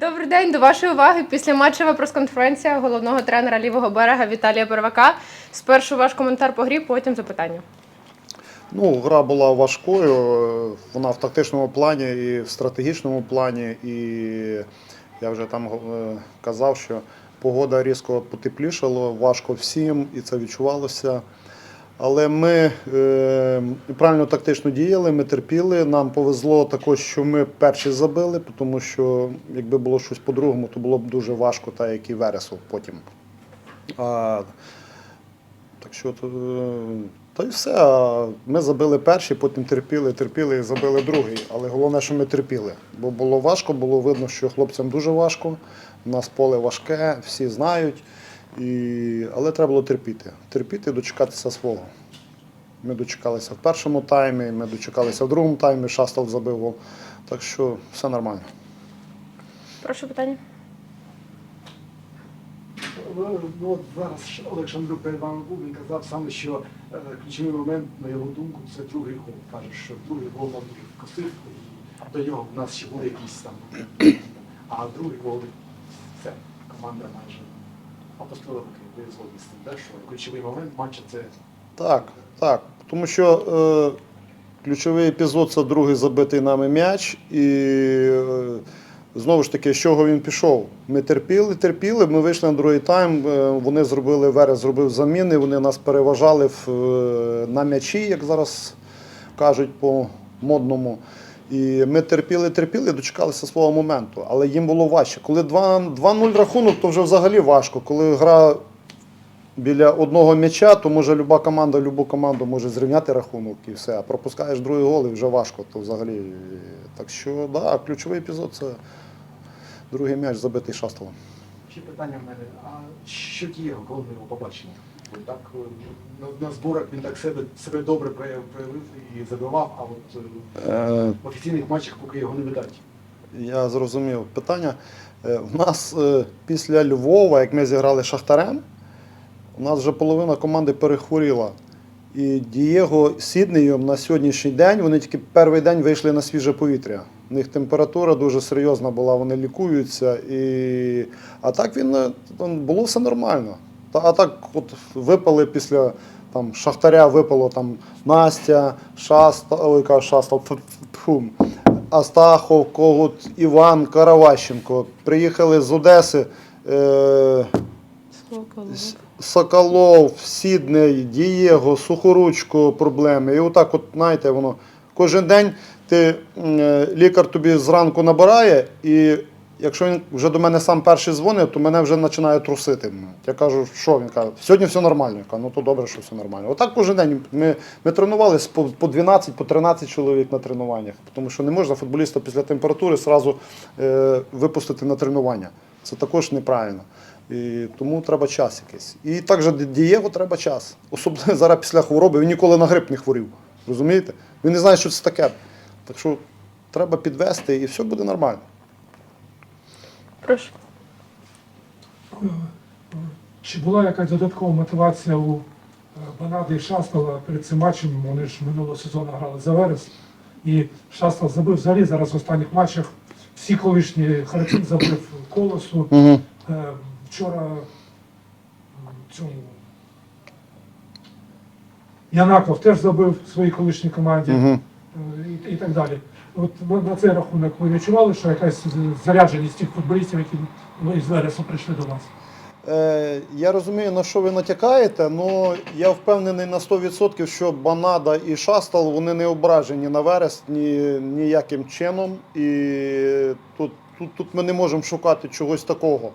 Добрий день, до вашої уваги. Після матчева прес-конференція головного тренера лівого берега Віталія Первака. Спершу ваш коментар по грі, потім запитання. Ну, гра була важкою. е, Вона в тактичному плані і в стратегічному плані. І я вже там е, казав, що погода різко потеплішала, важко всім, і це відчувалося. Але ми е, правильно тактично діяли, ми терпіли. Нам повезло також, що ми перші забили, тому що якби було щось по-другому, то було б дуже важко, так як і Вересов потім. А, так що то, та й все. Ми забили перший, потім терпіли, терпіли і забили другий. Але головне, що ми терпіли. Бо було важко, було видно, що хлопцям дуже важко. У нас поле важке, всі знають. І... Але треба було терпіти. Терпіти і дочекатися свого. Ми дочекалися в першому таймі, ми дочекалися в другому таймі, Шастал забив гол. Так що все нормально. Прошу питання. Ну, от зараз Олександр перед вами він казав саме, що е, ключовий момент, на його думку, це другий гол. Каже, що другий гол нам дуже вкусив, і до нього в нас ще були якісь там. А другий гол все, команда майже опустила руки. Ви згодні да, що ключовий момент матчу це Так, так. Тому що е, ключовий епізод це другий забитий нами м'яч. І е, знову ж таки, з чого він пішов? Ми терпіли, терпіли. Ми вийшли на другий тайм. е, Вони зробили Верес зробив заміни, вони нас переважали в, е, на м'ячі, як зараз кажуть по модному. І ми терпіли, терпіли, дочекалися свого моменту. Але їм було важче. Коли 2 2-0 рахунок, то вже взагалі важко. Коли гра біля одного м'яча, то може люба команда, любу команду може зрівняти рахунок і все. А пропускаєш другий гол і вже важко, то взагалі. Так що, да, ключовий епізод це другий м'яч забитий шастелом. ще питання в мене. А що ми його побачимо? Бо так е, на, на зборах він так себе, себе добре проявив і забивав, а от е, Е, в офіційних матчах поки його не видать. Я зрозумів питання. Е, В нас е, після Львова, як ми зіграли з Шахтарем, у нас вже половина команди перехворіла. І Дієго з Сіднеєм на сьогоднішній день вони тільки перший день вийшли на свіже повітря. У них температура дуже серйозна була, вони лікуються. І... А так він е, було все нормально. Та- А так, от випали після там, Шахтаря, випало там Настя, Шаста, ой, Шаста, фу, Астахов, Когут, Іван, Караващенко. Приїхали з Одеси. Е, Соколов, Сідней, Дієго, Сухоручко проблеми. І отак, от, знаєте, воно кожен день ти, е, лікар тобі зранку набирає, і якщо він вже до мене сам перший дзвонить, то мене вже починає трусити. Я кажу, що він каже, сьогодні все нормально. Я кажу, ну то добре, що все нормально. Отак кожен день. Ми, ми тренувалися по, по 12, по 13 чоловік на тренуваннях, тому що не можна футболіста після температури сразу е, випустити на тренування. Це також неправильно. І тому треба час якийсь. І також Дієго треба час. Особливо зараз після хвороби. Він ніколи на грип не хворів. Розумієте? Він не знає, що це таке. Так що треба підвести і все буде нормально. Прошу. Чи була якась додаткова мотивація у е, Банади і Шастала перед цим матчем? Вони ж минулого сезону грали за Верес. І Шастал забив взагалі зараз в останніх матчах. Всі колишні Харчук забив колосу. Е, Вчора цьому Янаков теж забив своїй колишній команді е, і, і так далі. От на цей рахунок ви відчували, що якась зарядженість тих футболістів, які ви з Вересу прийшли до вас? Е, я розумію, на що ви натякаєте, але я впевнений на 100%, що Банада і Шастал вони не ображені на верес ні, ніяким чином. І тут, тут, тут ми не можемо шукати чогось такого.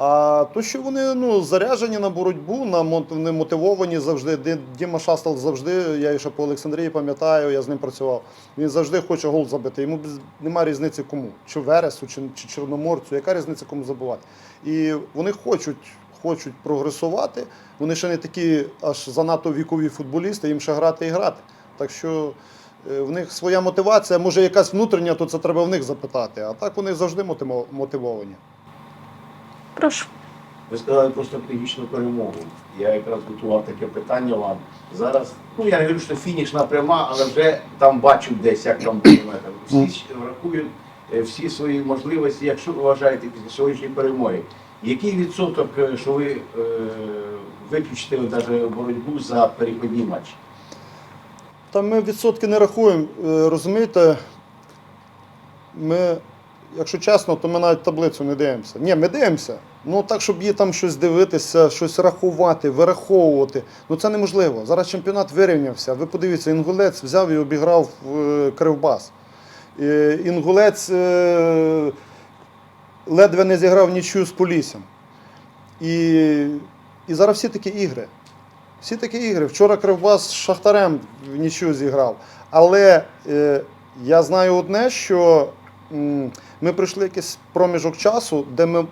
А то, що вони ну, заряджені на боротьбу, на вони мотивовані завжди. Діма Шастал завжди, я ще по Олександрії пам'ятаю, я з ним працював. Він завжди хоче гол забити. Йому немає різниці кому. Чи Вересу, чи, чи Чорноморцю, яка різниця кому забивати. І вони хочуть, хочуть прогресувати. Вони ще не такі аж занадто вікові футболісти, їм ще грати і грати. Так що е, в них своя мотивація, може якась внутрішня, то це треба в них запитати. А так вони завжди мотивовані. Прошу. Ви сказали про стратегічну перемогу. Я якраз готував таке питання вам. Зараз, ну я не говорю, що фінішна пряма, але вже там бачу десь, як там кілометр. Всі рахують е, всі свої можливості, якщо ви вважаєте після сьогоднішньої перемоги. Який відсоток, е, що ви е, виключите навіть боротьбу за перехідні матчі? Та ми відсотки не рахуємо. Е, Розумієте, ми, якщо чесно, то ми навіть таблицю не дивимося. Ні, ми дивимося. Ну так, щоб її там щось дивитися, щось рахувати, вираховувати. Ну це неможливо. Зараз чемпіонат вирівнявся. Ви подивіться, інгулець взяв і обіграв е, Кривбас. Е, Інгулець е, ледве не зіграв нічию з Поліссям. І, і зараз всі такі ігри. Всі такі ігри. Вчора Кривбас з Шахтарем в нічию зіграв. Але е, я знаю одне, що ми пройшли якийсь проміжок часу, де ми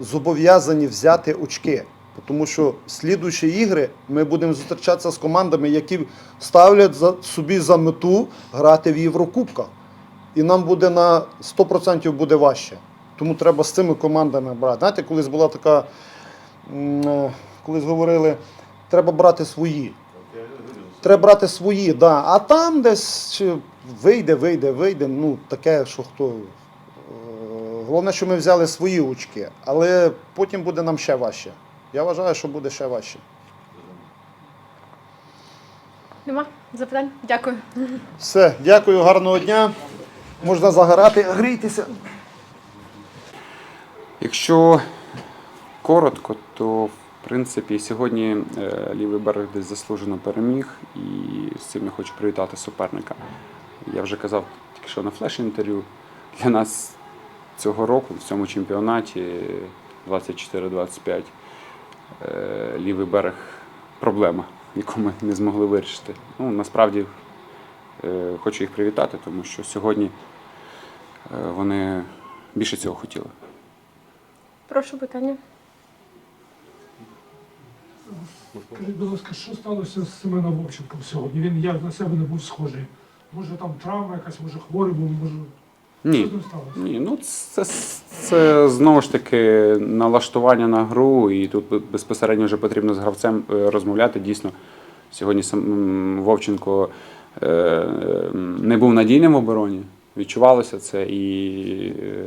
зобов'язані взяти очки. Тому що слідуючі ігри ми будемо зустрічатися з командами, які ставлять за, собі за мету грати в Єврокубках. І нам буде на 100% буде важче. Тому треба з цими командами брати. Знаєте, колись була така, е, колись говорили, треба брати свої. Треба брати свої, да. а там десь вийде, вийде, вийде. Ну, таке, що хто. Головне, що ми взяли свої очки, але потім буде нам ще важче. Я вважаю, що буде ще важче. Нема запитань? Дякую. Все, дякую, гарного дня. Можна загорати, грійтеся. Якщо коротко, то в принципі сьогодні е, лівий берег десь заслужено переміг, і з цим я хочу привітати суперника. Я вже казав тільки що на флеш-інтерв'ю. Для нас цього року в цьому чемпіонаті 24-25 е, лівий берег проблема, яку ми не змогли вирішити. Ну, насправді е, хочу їх привітати, тому що сьогодні е, вони більше цього хотіли. Прошу питання. Скажіть, будь ласка, що сталося з Семеном Вовченком сьогодні? Він як на себе не був схожий. Може там травма якась, може хворий був, може. Ні? Ні, ну це, це знову ж таки налаштування на гру, і тут безпосередньо вже потрібно з гравцем е, розмовляти. Дійсно, сьогодні сам Вовченко е, не був надійним в обороні, відчувалося це. І, е,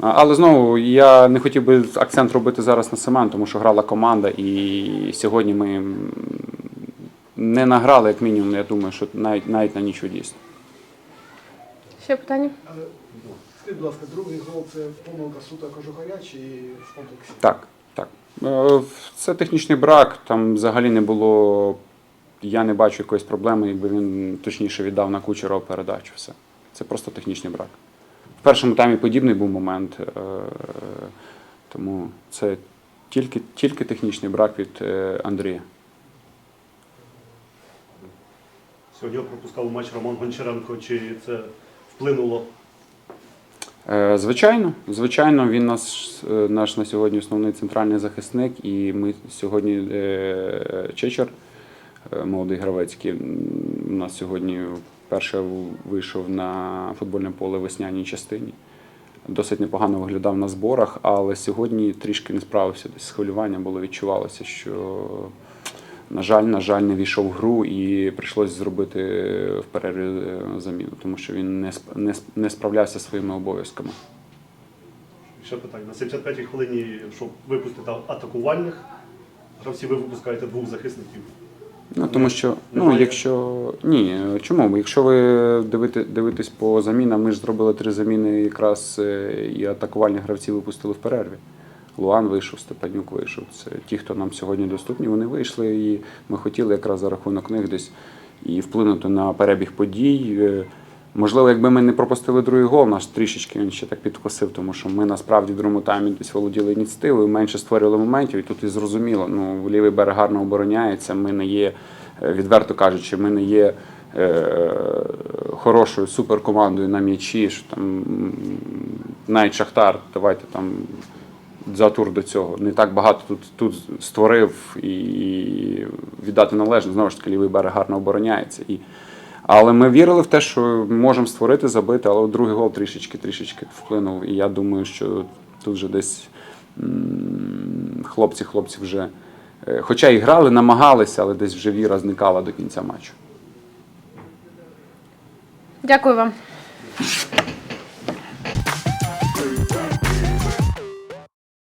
але знову я не хотів би акцент робити зараз на Семен, тому що грала команда, і сьогодні ми не награли, як мінімум, я думаю, що навіть, навіть на нічого дійсно. Ще питання? Е, Скажіть, будь ласка, другий гол це помилка сута кожухаря чи в комплексі? Так, так. Е, Це технічний брак. Там взагалі не було. Я не бачу якоїсь проблеми, якби він точніше віддав на кучера передачу. Все. Це просто технічний брак. В першому таймі подібний був момент, е, тому це тільки, тільки технічний брак від е, Андрія. Сьогодні пропускав матч Роман Гончаренко. Чи це вплинуло? Е, Звичайно, звичайно, він наш, е, наш на сьогодні основний центральний захисник, і ми сьогодні е, Чечер, молодий гравець, який у нас сьогодні вперше вийшов на футбольне поле в весняній частині. Досить непогано виглядав на зборах, але сьогодні трішки не справився десь з хвилюванням, було відчувалося, що, на жаль, на жаль, не війшов в гру і прийшлось зробити в перерві е, заміну, тому що він не, не, не справлявся своїми обов'язками. Ще питання. На 75-й хвилині, щоб випустити атакувальних гравців, ви випускаєте двох захисників. Ну, тому що, ну, якщо. Ні, чому? Якщо ви дивите, дивитесь по замінам, ми ж зробили три заміни якраз е, і атакувальні гравці випустили в перерві. Луан вийшов, Степанюк вийшов. Це ті, хто нам сьогодні доступні, вони вийшли, і ми хотіли якраз за рахунок них десь і вплинути на перебіг подій. Е, Можливо, якби ми не пропустили другий гол, наш трішечки він ще так підкосив, тому що ми насправді в другому таймі десь володіли ініціативою, менше створювали моментів, і тут і зрозуміло. Ну, лівий берег гарно обороняється. Ми не є, е, відверто кажучи, ми не є е, хорошою суперкомандою на м'ячі. Що там навіть Шахтар, давайте там за тур до цього. Не так багато тут, тут створив і віддати належно. Знову ж таки, лівий берег гарно обороняється. І але ми вірили в те, що можемо створити, забити, але другий гол трішечки трішечки вплинув. І я думаю, що тут вже десь хлопці, хлопці вже, е, хоча і грали, намагалися, але десь вже віра зникала до кінця матчу. Дякую вам.